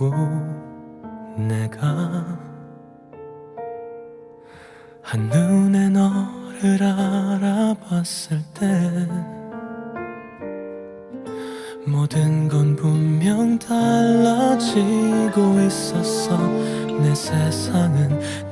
그리고 내가 한눈에 너를 알아봤을 때 모든 건 분명 달라지고 있었어. 내 세상은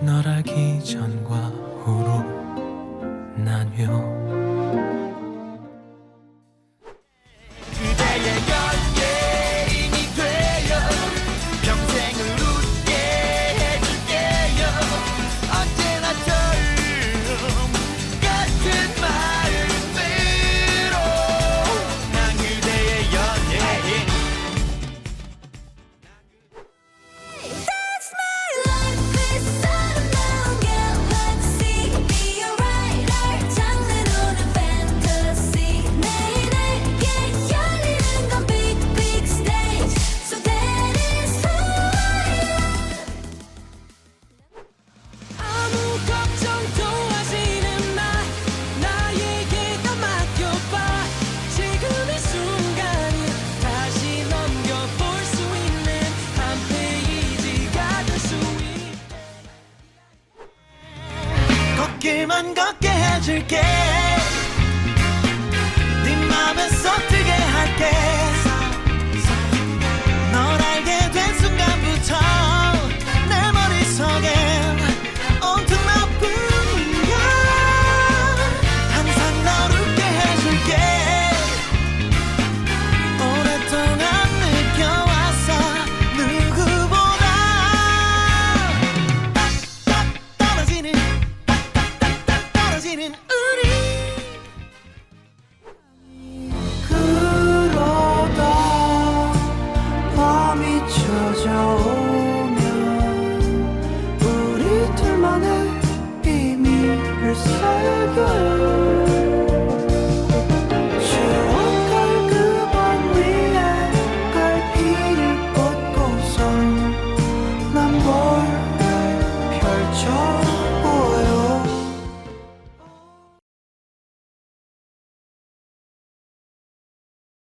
길만 걷게 해줄게 네 맘에서